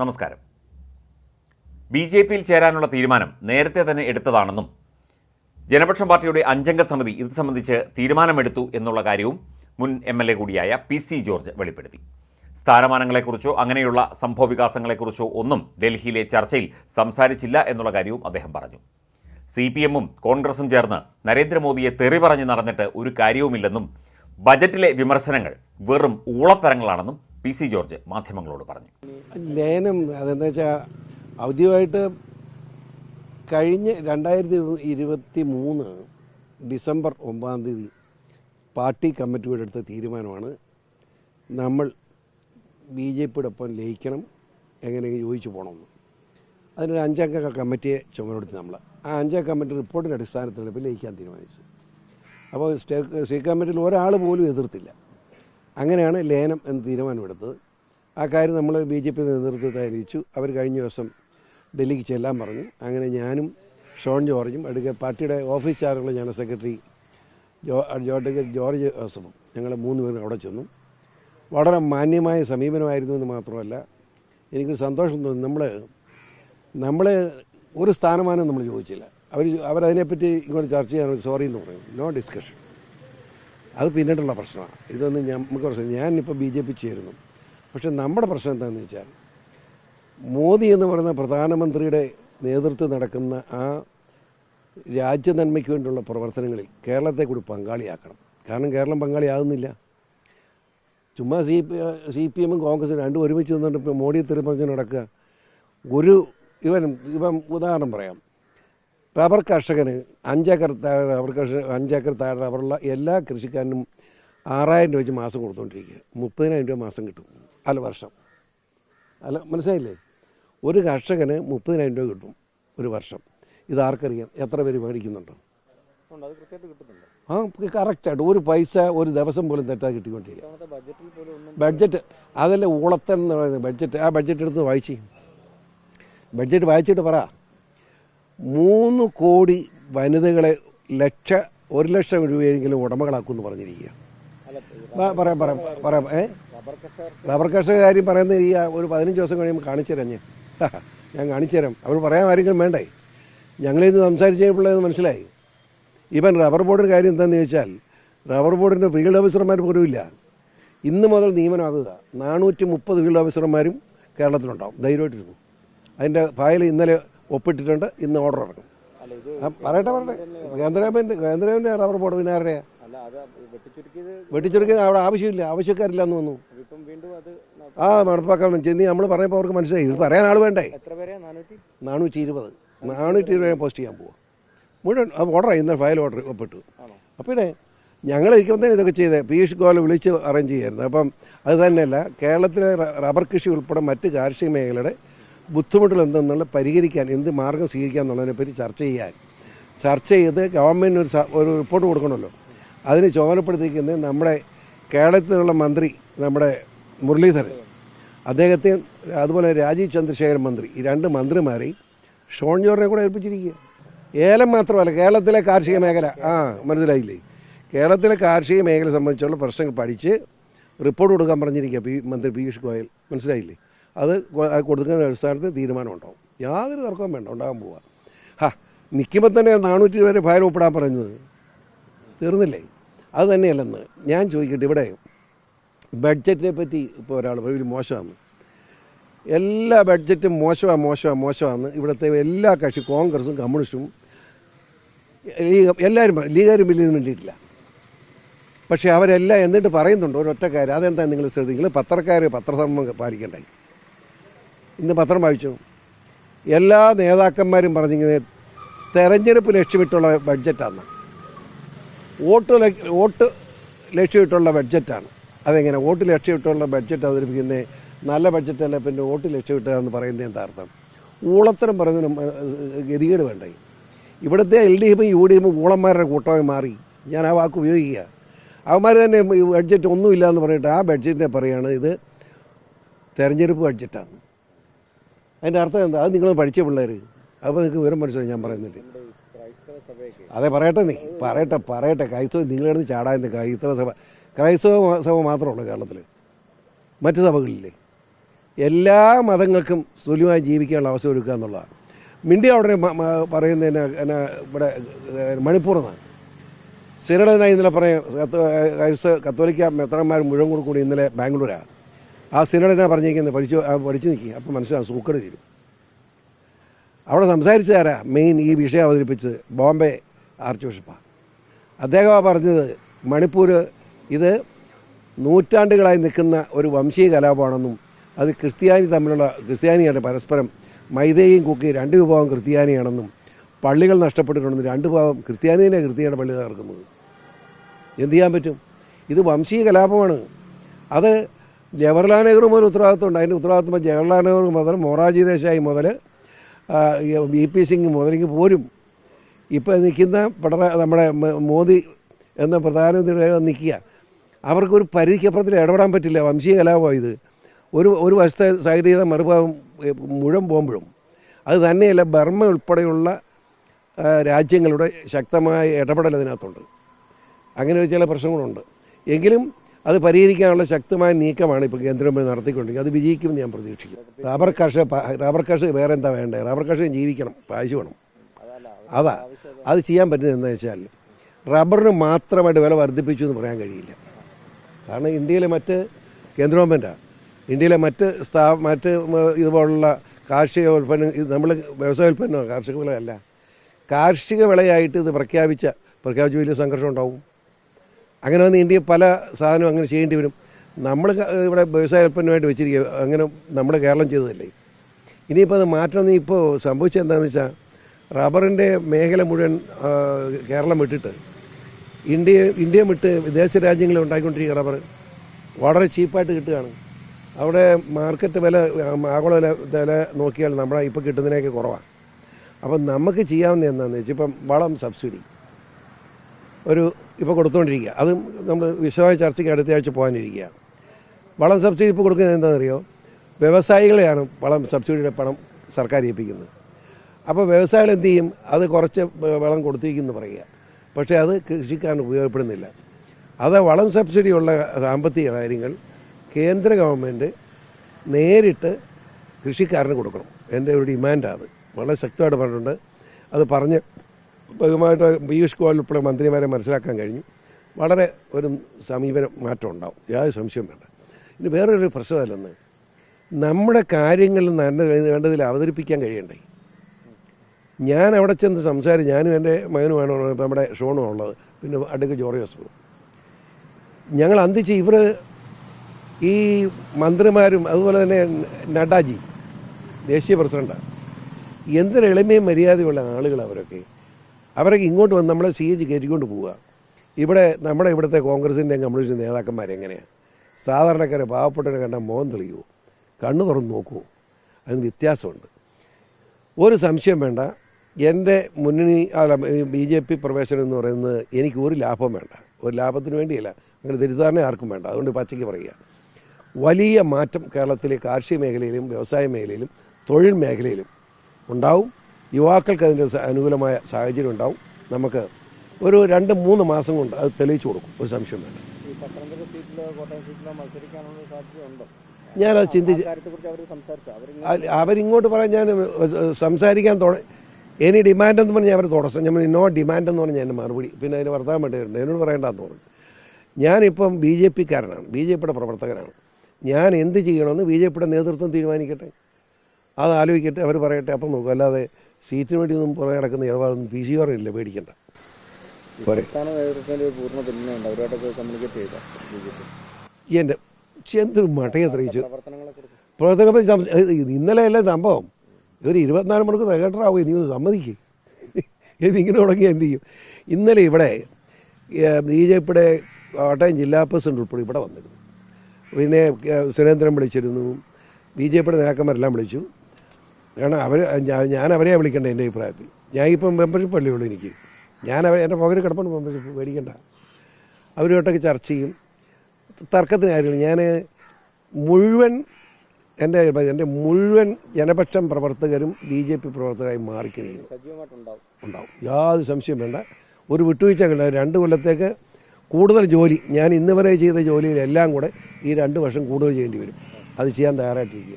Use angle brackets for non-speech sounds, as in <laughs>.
നമസ്കാരം. B J പിയിൽ ചേരാനുള്ള തീരുമാനം നേരത്തെ തന്നെ എടുത്തതാണെന്നും ജനപക്ഷം പാർട്ടിയുടെ അഞ്ചംഗ സമിതി ഇത് സംബന്ധിച്ച് തീരുമാനമെടുത്തു എന്നുള്ള കാര്യവും മുൻ എം എൽ എ കൂടിയായ പി സി ജോർജ് വെളിപ്പെടുത്തി. സ്ഥാനമാനങ്ങളെക്കുറിച്ചോ അങ്ങനെയുള്ള സംഭവവികാസങ്ങളെക്കുറിച്ചോ ഒന്നും ഡൽഹിയിലെ ചർച്ചയിൽ സംസാരിച്ചില്ല എന്നുള്ള കാര്യവും അദ്ദേഹം പറഞ്ഞു. സി പി എമ്മും കോൺഗ്രസും ചേർന്ന് നരേന്ദ്രമോദിയെ തെറി പറഞ്ഞ് നടന്നിട്ട് ഒരു കാര്യവുമില്ലെന്നും ബജറ്റിലെ വിമർശനങ്ങൾ വെറും ഊളത്തരങ്ങളാണെന്നും പി സി ജോർജ് മാധ്യമങ്ങളോട് പറഞ്ഞു. ലയനം അതെന്താ വെച്ചാൽ ഔദ്യോഗികമായിട്ട് കഴിഞ്ഞ രണ്ടായിരത്തി ഇരുപത്തി മൂന്ന് ഡിസംബർ ഒമ്പതാം തീയതി പാർട്ടി കമ്മിറ്റിയുടെ എടുത്ത തീരുമാനമാണ്. നമ്മൾ ബി ജെ പിയുടെ ഒപ്പം ലയിക്കണം എങ്ങനെ യോജിച്ചു പോകണമെന്ന്. അതിനൊരു അഞ്ചംഗ കമ്മിറ്റിയെ ചുമതലപ്പെടുത്തി നമ്മൾ ആ അഞ്ചംഗ കമ്മിറ്റി റിപ്പോർട്ടിന്റെ അടിസ്ഥാനത്തിലാണ് ഇപ്പോൾ ലയിക്കാൻ തീരുമാനിച്ചു അപ്പോൾ സ്റ്റേ സ്റ്റേ കമ്മിറ്റിയിൽ ഒരാൾ പോലും എതിർത്തില്ല. അങ്ങനെയാണ് ലയനം എന്ന് തീരുമാനമെടുത്തത്. ആ കാര്യം നമ്മൾ ബി ജെ പി നേതൃത്വത്തെ അറിയിച്ചു അവർ കഴിഞ്ഞ ദിവസം ഡൽഹിക്ക് ചെല്ലാൻ പറഞ്ഞു. അങ്ങനെ ഞാനും ഷോൺ ജോർജും അടുക്ക പാർട്ടിയുടെ ഓഫീസ് ചാർജുള്ള ജനറൽ സെക്രട്ടറി ജോ അഡ്വക്കേറ്റ് ജോർജ് ജോസഫും ഞങ്ങൾ മൂന്ന് പേരും അവിടെ ചെന്നു. വളരെ മാന്യമായ സമീപനമായിരുന്നു എന്ന് മാത്രമല്ല എനിക്കൊരു സന്തോഷം തോന്നി. നമ്മൾ നമ്മൾ ഒരു സ്ഥാനമാനം നമ്മൾ ചോദിച്ചില്ല. അവർ അവരതിനെപ്പറ്റി ഇങ്ങോട്ട് ചർച്ച ചെയ്യാൻ സോറി എന്ന് പറയും. നോ ഡിസ്കഷൻ അത് പിന്നീടുള്ള പ്രശ്നമാണ്. ഇതൊന്നും നമുക്ക് പ്രശ്നം ഞാനിപ്പോൾ ബി ജെ പി ചേരുന്നു. പക്ഷെ നമ്മുടെ പ്രശ്നം എന്താണെന്ന് വെച്ചാൽ മോദി എന്ന് പറയുന്ന പ്രധാനമന്ത്രിയുടെ നേതൃത്വം നടക്കുന്ന ആ രാജ്യനന്മയ്ക്ക് വേണ്ടിയുള്ള പ്രവർത്തനങ്ങളിൽ കേരളത്തെ കൂടി പങ്കാളിയാക്കണം. കാരണം കേരളം പങ്കാളിയാകുന്നില്ല. ചുമ്മാ സി പി സി പി എമ്മും കോൺഗ്രസും രണ്ടും ഒരുമിച്ച് നിന്നുകൊണ്ട് ഇപ്പോൾ മോഡിയെ തെറിപ്പറിച്ച് നടക്കുക. ഒരു ഇവൻ ഇപ്പം ഉദാഹരണം പറയാം. റബ്ബർ കർഷകന് അഞ്ചേക്കർ താഴെ റബ്ബർ കർഷക അഞ്ചേക്കർ താഴെ റബ്ബറുള്ള എല്ലാ കൃഷിക്കാരനും ആറായിരം രൂപ വെച്ച് മാസം കൊടുത്തുകൊണ്ടിരിക്കുക മുപ്പതിനായിരം രൂപ മാസം കിട്ടും. അല്ല വർഷം. അല്ല മനസ്സിലായില്ലേ? ഒരു കർഷകന് മുപ്പതിനായിരം രൂപ കിട്ടും ഒരു വർഷം. ഇത് ആർക്കറിയാം? എത്ര പേര് മേടിക്കുന്നുണ്ടോ? ആ കറക്റ്റായിട്ട് ഒരു പൈസ ഒരു ദിവസം പോലും തെറ്റാ കിട്ടിക്കൊണ്ടിരിക്കുക ബഡ്ജറ്റ് അതല്ല ഊളത്തൻ എന്ന് പറയുന്നത്? ബഡ്ജറ്റ് ആ ബഡ്ജറ്റ് എടുത്ത് വായിച്ചു. ബഡ്ജറ്റ് വായിച്ചിട്ട് പറ. മൂന്ന് കോടി വനിതകളെ ലക്ഷ ഒരു ലക്ഷം രൂപയെങ്കിലും ഉടമകളാക്കുമെന്ന് പറഞ്ഞിരിക്കുക പറയാം പറയാം പറയാം ഏ? റബ്ബർ കർഷക കാര്യം പറയുന്നത് ഈ ഒരു പതിനഞ്ച് ദിവസം കഴിയുമ്പോൾ കാണിച്ചു തരാം ഞാൻ. <laughs> ഞാൻ കാണിച്ചു തരാം. അവർ പറയാൻ ആരെങ്കിലും വേണ്ടേ? ഞങ്ങളിന്ന് സംസാരിച്ച് കഴിഞ്ഞപ്പോഴത് മനസ്സിലായി. ഇവൻ റബ്ബർ ബോർഡിന്റെ കാര്യം എന്താണെന്ന് ചോദിച്ചാൽ റബ്ബർ ബോർഡിന്റെ ഫീൽഡ് ഓഫീസർമാർ പോലും ഇല്ല. ഇന്ന് മുതൽ നിയമനമാകുക. നാനൂറ്റി മുപ്പത് ഫീൽഡ് ഓഫീസർമാരും കേരളത്തിലുണ്ടാവും. ധൈര്യമായിട്ടിരുന്നു. അതിന്റെ ഫയൽ ഇന്നലെ ഒപ്പിട്ടിട്ടുണ്ട്. ഇന്ന് ഓർഡർ ആ, പറയട്ടെ പറയട്ടെ. കേന്ദ്രഗവൺമെന്റ് കേന്ദ്രഗവൺമെന്റ് റബ്ബർ ബോർഡ് പിന്നെ ആരുടെയാ വെട്ടിച്ചെടുക്കാൻ അവിടെ ആവശ്യമില്ല. ആവശ്യക്കാരില്ല എന്ന് വന്നു ആ നടപ്പാക്കാൻ ചെന്നി നമ്മൾ പറയുമ്പോൾ അവർക്ക് മനസ്സിലായി. ഇത് പറയാൻ ആൾ വേണ്ടേ? നാനൂറ്റി? ഇരുപത് നാനൂറ്റി ഇരുപത് പോസ്റ്റ് ചെയ്യാൻ പോവാം. മുഴുവൻ അത് ഓർഡറായി ഇന്നലെ ഫയൽ ഓർഡർ ഒപ്പിട്ടു. പിന്നെ ഞങ്ങൾ ഇരിക്കുമ്പോൾ തന്നെ ഇതൊക്കെ ചെയ്തേ. പീയൂഷ് ഗോയൽ വിളിച്ച് അറേഞ്ച് ചെയ്യായിരുന്നു. അപ്പം അത് തന്നെയല്ല കേരളത്തിലെ റബ്ബർ കൃഷി ഉൾപ്പെടെ മറ്റ് കാർഷിക മേഖലയുടെ ബുദ്ധിമുട്ടുകൾ എന്തെന്നുള്ള പരിഹരിക്കാൻ എന്ത് മാർഗം സ്വീകരിക്കാം എന്നുള്ളതിനെപ്പറ്റി ചർച്ച ചെയ്യാൻ. ചർച്ച ചെയ്ത് ഗവൺമെന്റ് ഒരു ഒരു റിപ്പോർട്ട് കൊടുക്കണമല്ലോ. അതിന് ചുമതലപ്പെടുത്തിയിരിക്കുന്നത് നമ്മുടെ കേരളത്തിലുള്ള മന്ത്രി നമ്മുടെ മുരളീധരൻ. അദ്ദേഹത്തെ അതുപോലെ രാജീവ് ചന്ദ്രശേഖരൻ മന്ത്രി. ഈ രണ്ട് മന്ത്രിമാരെയും ഷോൺ ജോറിനെ കൂടെ ഏൽപ്പിച്ചിരിക്കുക. ഏലം മാത്രമല്ല കേരളത്തിലെ കാർഷിക മേഖല. ആ മനസ്സിലായില്ലേ? കേരളത്തിലെ കാർഷിക മേഖല സംബന്ധിച്ചുള്ള പ്രശ്നങ്ങൾ പഠിച്ച് റിപ്പോർട്ട് കൊടുക്കാൻ പറഞ്ഞിരിക്കുക പി മന്ത്രി പീയൂഷ് ഗോയൽ. മനസ്സിലായില്ലേ? അത് കൊടുക്കുന്ന അടിസ്ഥാനത്തിൽ തീരുമാനം ഉണ്ടാവും യാതൊരു തർക്കവും വേണ്ട ഉണ്ടാകാൻ പോവുക ഹാ നിൽക്കുമ്പോൾ തന്നെ നാനൂറ്റി വരെ ഫയൽ ഒപ്പിടാൻ പറഞ്ഞത്? തീർന്നില്ലേ? അത് തന്നെയല്ലെന്ന് ഞാൻ ചോദിക്കട്ടെ ഇവിടെ ബഡ്ജറ്റിനെ പറ്റി ഇപ്പോൾ ഒരാൾ ഒരു മോശമാണ്. എല്ലാ ബഡ്ജറ്റും മോശമാണ് മോശമാണ് മോശമാണ് ഇവിടുത്തെ എല്ലാ കക്ഷി കോൺഗ്രസും കമ്മ്യൂണിസ്റ്റും ലീഗ് എല്ലാവരും ലീഗാരും ബില്ലിന് വേണ്ടിയിട്ടില്ല. പക്ഷേ അവരെല്ലാം എന്നിട്ട് പറയുന്നുണ്ട് ഒരൊറ്റ കാര്യം അതെന്താ നിങ്ങൾ ശ്രദ്ധിക്കുന്നത് പത്രക്കാർ പത്രധർമ്മം പാലിക്കണ്ടേ? ഇന്ന് പത്രം വായിച്ചു. എല്ലാ നേതാക്കന്മാരും പറഞ്ഞിങ്ങനെ തെരഞ്ഞെടുപ്പ് ലക്ഷ്യമിട്ടുള്ള ബഡ്ജറ്റാണ്. വോട്ട് വോട്ട് ലക്ഷ്യമിട്ടുള്ള ബഡ്ജറ്റാണ്. അതെങ്ങനെ? വോട്ട് ലക്ഷ്യമിട്ടുള്ള ബഡ്ജറ്റ് അവതരിപ്പിക്കുന്നത് നല്ല ബഡ്ജറ്റല്ല പിന്നെ വോട്ട് ലക്ഷ്യമിട്ടുക എന്ന് പറയുന്നത് എന്താ അർത്ഥം? ഊളത്തരം പറയുന്നതിന് ഗതികേട് വേണ്ടേ? ഇവിടുത്തെ എൽ ഡി എഫും യു ഡി എഫും ഊളന്മാരുടെ കൂട്ടമായി മാറി. ഞാൻ ആ വാക്ക് ഉപയോഗിക്കുക. അവന്മാർ തന്നെ ബഡ്ജറ്റ് ഒന്നുമില്ല എന്ന് പറഞ്ഞിട്ട് ആ ബഡ്ജറ്റിനെ പറയുകയാണ് ഇത് തെരഞ്ഞെടുപ്പ് ബഡ്ജറ്റാണ്. അതിന്റെ അർത്ഥം എന്താ? അത് നിങ്ങൾ പഠിച്ച പിള്ളേർ അപ്പോൾ നിങ്ങൾക്ക് വിവരം മനസ്സിലായി ഞാൻ പറയുന്നില്ല? അതെ പറയട്ടെ നീ. പറയട്ടെ പറയട്ടെ. ക്രൈസ്തവ നിങ്ങളിടുന്ന് ചാടാന്ന് ക്രൈസ്തവ സഭ? ക്രൈസ്തവ സഭ മാത്രമേ ഉള്ളൂ കേരളത്തിൽ മറ്റു സഭകളില്ലേ? എല്ലാ മതങ്ങൾക്കും തുല്യമായി ജീവിക്കാനുള്ള അവസരം ഒരുക്കുക എന്നുള്ളതാണ്. മിണ്ടി ഉടനെ പറയുന്നതിന് എന്നാ ഇവിടെ മണിപ്പൂർ എന്നാണ് സിനഡനായി ഇന്നലെ പറയാം ക്രൈസ്തവ കത്തോലിക്ക മെത്രന്മാർ മുഴുവൻ കൂടെ കൂടി ഇന്നലെ ബാംഗ്ലൂരാണ്. ആ സിനഡനാ പറഞ്ഞിരിക്കുന്നത് പഠിച്ചു പഠിച്ചു നിൽക്കി അപ്പം മനസ്സിലാവും സൂക്കട് തീരും. അവിടെ സംസാരിച്ചതാരാ മെയിൻ ഈ വിഷയം അവതരിപ്പിച്ചത് ബോംബെ ആർച്ച് ബിഷപ്പാണ് അദ്ദേഹമാണ് പറഞ്ഞത് മണിപ്പൂർ ഇത് നൂറ്റാണ്ടുകളായി നിൽക്കുന്ന ഒരു വംശീയ കലാപമാണെന്നും അത് ക്രിസ്ത്യാനി തമ്മിലുള്ള ക്രിസ്ത്യാനിയാണ് പരസ്പരം മൈതയും കുക്കി രണ്ട് വിഭാഗം ക്രിസ്ത്യാനിയാണെന്നും പള്ളികൾ നഷ്ടപ്പെട്ടിട്ടുണ്ടെന്നും രണ്ട് വിഭാഗം ക്രിസ്ത്യാനിയെ ക്രിസ്ത്യാനിയുടെ പള്ളി തകർക്കുന്നത് എന്ത് ചെയ്യാൻ പറ്റും? ഇത് വംശീയ കലാപമാണ്. അത് ജവഹർലാൽ നെഹ്റു മുതൽ ഉത്തരവാദിത്വമുണ്ട്. അതിന്റെ ഉത്തരവാദിത്വം ജവഹർലാൽ നെഹ്റു മുതൽ മൊറാർജി ദേശായി മുതൽ ബി പി സിംഗ് മുതലെങ്കിൽ പോരും. ഇപ്പോൾ നിൽക്കുന്ന പിണറ നമ്മുടെ മോദി എന്ന പ്രധാനമന്ത്രി നിൽക്കുക. അവർക്കൊരു പരിധിക്കപ്പുറത്തിൽ ഇടപെടാൻ പറ്റില്ല. വംശീയ കലാപമാണ് ഇത്. ഒരു ഒരു വശത്തെ സൈഡ് ചെയ്ത മറുഭാഗം മുഴുവൻ പോകുമ്പോഴും അത് തന്നെയല്ല ബർമ്മ ഉൾപ്പെടെയുള്ള രാജ്യങ്ങളുടെ ശക്തമായ ഇടപെടൽ അതിനകത്തുണ്ട്. അങ്ങനെ ചില പ്രശ്നങ്ങളുണ്ട്. എങ്കിലും അത് പരിഹരിക്കാനുള്ള ശക്തമായ നീക്കമാണ് ഇപ്പോൾ കേന്ദ്രം നടത്തിക്കൊണ്ടിരിക്കുന്നത്. അത് വിജയിക്കുമെന്ന് ഞാൻ പ്രതീക്ഷിക്കും റബ്ബർ കർഷക റബ്ബർ കർഷക വേറെ എന്താ വേണ്ടത് റബ്ബർ കർഷകൻ ജീവിക്കണം കാശ് വേണം. അതാ. അത് ചെയ്യാൻ പറ്റുന്നത് എന്താ വെച്ചാൽ റബ്ബറിന് മാത്രമായിട്ട് വില വർദ്ധിപ്പിച്ചു എന്ന് പറയാൻ കഴിയില്ല. കാരണം ഇന്ത്യയിലെ മറ്റ് കേന്ദ്ര ഗവൺമെന്റാണ് ഇന്ത്യയിലെ മറ്റ് സ്ഥാ മറ്റ് ഇതുപോലുള്ള കാർഷിക ഉൽപ്പന്നം നമ്മൾ വ്യവസായ ഉൽപ്പന്നമാണ് കാർഷിക വിളയല്ല. കാർഷിക വിളയായിട്ട് ഇത് പ്രഖ്യാപിച്ച പ്രഖ്യാപിച്ച വലിയ സംഘർഷം ഉണ്ടാവും. അങ്ങനെ വന്ന് ഇന്ത്യ പല സാധനവും അങ്ങനെ ചെയ്യേണ്ടി വരും. നമ്മൾ ഇവിടെ വ്യവസായ ഉൽപ്പന്നമായിട്ട് വെച്ചിരിക്കുക. അങ്ങനെ നമ്മൾ കേരളം ചെയ്തതല്ലേ. ഇനിയിപ്പോൾ അത് മാറ്റണമെന്ന് ഇപ്പോൾ സംഭവിച്ചത് എന്താണെന്ന് വെച്ചാൽ റബ്ബറിന്റെ മേഖല മുഴുവൻ കേരളം വിട്ടിട്ട് ഇന്ത്യ ഇന്ത്യ വിട്ട് വിദേശ രാജ്യങ്ങളിൽ ഉണ്ടാക്കിക്കൊണ്ടിരിക്കുക റബ്ബർ വളരെ ചീപ്പായിട്ട് കിട്ടുകയാണ്. അവിടെ മാർക്കറ്റ് വില ആഗോള വില വില നോക്കിയാൽ നമ്മുടെ ഇപ്പോൾ കിട്ടുന്നതിനൊക്കെ കുറവാണ് അപ്പം നമുക്ക് ചെയ്യാവുന്ന എന്താണെന്ന് വെച്ചാൽ ഇപ്പം വളം സബ്സിഡി ഒരു ഇപ്പോൾ കൊടുത്തുകൊണ്ടിരിക്കുക അത് നമ്മൾ വിശദമായ ചർച്ചയ്ക്ക് അടുത്ത ആഴ്ച പോകാനിരിക്കുക വളം സബ്സിഡി ഇപ്പോൾ കൊടുക്കുന്നത് എന്താണെന്നറിയോ? വ്യവസായികളെയാണ് വളം സബ്സിഡിയുടെ പണം സർക്കാർ ഏൽപ്പിക്കുന്നത്. അപ്പോൾ വ്യവസായികൾ എന്ത് ചെയ്യും? അത് കുറച്ച് വളം കൊടുത്തിരിക്കുന്നു പറയുക. പക്ഷേ അത് കൃഷിക്കാരന് ഉപയോഗപ്പെടുന്നില്ല. അത് വളം സബ്സിഡി ഉള്ള സാമ്പത്തിക കാര്യങ്ങൾ കേന്ദ്ര ഗവൺമെന്റ് നേരിട്ട് കൃഷിക്കാരന് കൊടുക്കണം. എന്റെ ഒരു ഡിമാൻഡാണ് വളരെ ശക്തമായിട്ട് പറഞ്ഞിട്ടുണ്ട്. അത് പറഞ്ഞ് ബഹുമായിട്ട് പീയൂഷ് ഗോയൽ ഉൾപ്പെടെ മന്ത്രിമാരെ മനസ്സിലാക്കാൻ കഴിഞ്ഞു. വളരെ ഒരു സമീപനം മാറ്റം ഉണ്ടാവും. യാതൊരു സംശയം വേണ്ട. ഇനി വേറൊരു പ്രശ്നമല്ലെന്ന് നമ്മുടെ കാര്യങ്ങൾ നല്ല വേണ്ടതിൽ അവതരിപ്പിക്കാൻ കഴിയണ്ടേ? ഞാൻ അവിടെ ചെന്ന് സംസാരിച്ച് ഞാനും എന്റെ മകനുമാണ് ഇപ്പം നമ്മുടെ ഷോണും ഉള്ളത്. പിന്നെ അടുക്ക് ജോറി ഹോസ്പിറ്റൽ ഞങ്ങൾ അന്തിച്ച് ഇവർ ഈ മന്ത്രിമാരും അതുപോലെ തന്നെ നഡ്ഡാജി ദേശീയ പ്രസിഡന്റാണ് എന്തൊരു എളിമയും മര്യാദയുള്ള ആളുകൾ അവരൊക്കെ. അവരൊക്കെ ഇങ്ങോട്ട് വന്ന് നമ്മളെ സി എച്ച് കയറ്റിക്കൊണ്ട് പോവുക. ഇവിടെ നമ്മുടെ ഇവിടുത്തെ കോൺഗ്രസിന്റെയും കമ്മ്യൂണിസ്റ്റ് നേതാക്കന്മാരെങ്ങനെയാണ് സാധാരണക്കാരെ പാവപ്പെട്ടവരെ കണ്ട മോഹം തെളിയുമോ കണ്ണു തുറന്ന് നോക്കുമോ അതിന് വ്യത്യാസമുണ്ട്. ഒരു സംശയം വേണ്ട. എന്റെ മുന്നണി അല്ല ബി ജെ പി പ്രവേശനം എന്ന് പറയുന്നത് എനിക്ക് ഒരു ലാഭം വേണ്ട. ഒരു ലാഭത്തിന് വേണ്ടിയല്ല. അങ്ങനെ തെറ്റിദ്ധാരണ ആർക്കും വേണ്ട. അതുകൊണ്ട് പച്ചയ്ക്ക് പറയുക. വലിയ മാറ്റം കേരളത്തിലെ കാർഷിക മേഖലയിലും വ്യവസായ മേഖലയിലും തൊഴിൽ മേഖലയിലും ഉണ്ടാവും. യുവാക്കൾക്ക് അതിന്റെ അനുകൂലമായ സാഹചര്യം ഉണ്ടാവും. നമുക്ക് ഒരു രണ്ട് മൂന്ന് മാസം കൊണ്ട് അത് തെളിയിച്ചു കൊടുക്കും. ഒരു സംശയം വേണ്ട. ഞാനത് ചിന്തിച്ച് അവരിങ്ങോട്ട് പറയാൻ ഞാൻ സംസാരിക്കാൻ തുടങ്ങി എനി ഡിമാൻഡ് എന്ന് പറഞ്ഞാൽ അവർ തുടസം ഞാൻ നോ ഡിമാൻഡ് എന്ന് പറഞ്ഞാൽ എന്റെ മറുപടി. പിന്നെ അതിന് വർത്താൻ വേണ്ടിയിട്ടുണ്ട് എന്നോട് പറയേണ്ടെന്ന് തോന്നുന്നു ഞാനിപ്പം ബി ജെ പിക്കാരനാണ്. ബി ജെ പിയുടെ പ്രവർത്തകനാണ്. ഞാൻ എന്ത് ചെയ്യണമെന്ന് ബി ജെ പിയുടെ നേതൃത്വം തീരുമാനിക്കട്ടെ? അത് ആലോചിക്കട്ടെ. അവർ പറയട്ടെ. അപ്പം നോക്കും. അല്ലാതെ സീറ്റിന് വേണ്ടി ഒന്നും പുറകെ നടക്കുന്ന ഇടപാടൊന്നും പി സി ആർ ഇല്ല പേടിക്കണ്ട എന്റെ എന്തൊരു മട്ടയെ അറിയിച്ചു പ്രവർത്തനങ്ങളെ ഇന്നലെ അല്ലേ സംഭവം? ഒരു ഇരുപത്തിനാല് മണിക്കൂർ തികട്ടറാവും നീ ഒന്ന് സമ്മതിക്കേ. ഇതിങ്ങനെ തുടങ്ങി എന്ത് ചെയ്യും? ഇന്നലെ ഇവിടെ ബി ജെ പിയുടെ കോട്ടയം ജില്ലാ പ്രസിഡന്റ് ഉൾപ്പെടെ ഇവിടെ വന്നിരുന്നു. പിന്നെ സുരേന്ദ്രൻ വിളിച്ചിരുന്നു. ബി ജെ പിയുടെ നേതാക്കന്മാരെല്ലാം വിളിച്ചു. കാരണം അവർ ഞാൻ അവരെ വിളിക്കേണ്ട എന്റെ അഭിപ്രായത്തിൽ. ഞാൻ ഇപ്പം മെമ്പർഷിപ്പ് അല്ലേ ഉള്ളൂ എനിക്ക്. ഞാൻ അവർ എന്റെ പോകരെ കിടപ്പുണ്ട് മെമ്പർഷിപ്പ് മേടിക്കണ്ട. അവരുമായിട്ടൊക്കെ ചർച്ച ചെയ്യും. തർക്കത്തിന് കാര്യമില്ല. ഞാൻ മുഴുവൻ എന്റെ എന്റെ മുഴുവൻ ജനപക്ഷം പ്രവർത്തകരും ബി ജെ പി പ്രവർത്തകരായി മാറിക്കുന്നു ഉണ്ടാവും. യാതൊരു സംശയം വേണ്ട. ഒരു വിട്ടുവീഴ്ച കണ്ടാവും രണ്ട് കൊല്ലത്തേക്ക് കൂടുതൽ ജോലി ഞാൻ ഇന്ന് വരെ ചെയ്ത ജോലിയിലെല്ലാം കൂടെ ഈ രണ്ട് വർഷം കൂടുതൽ ചെയ്യേണ്ടി വരും. അത് ചെയ്യാൻ തയ്യാറായിട്ടിരിക്കുക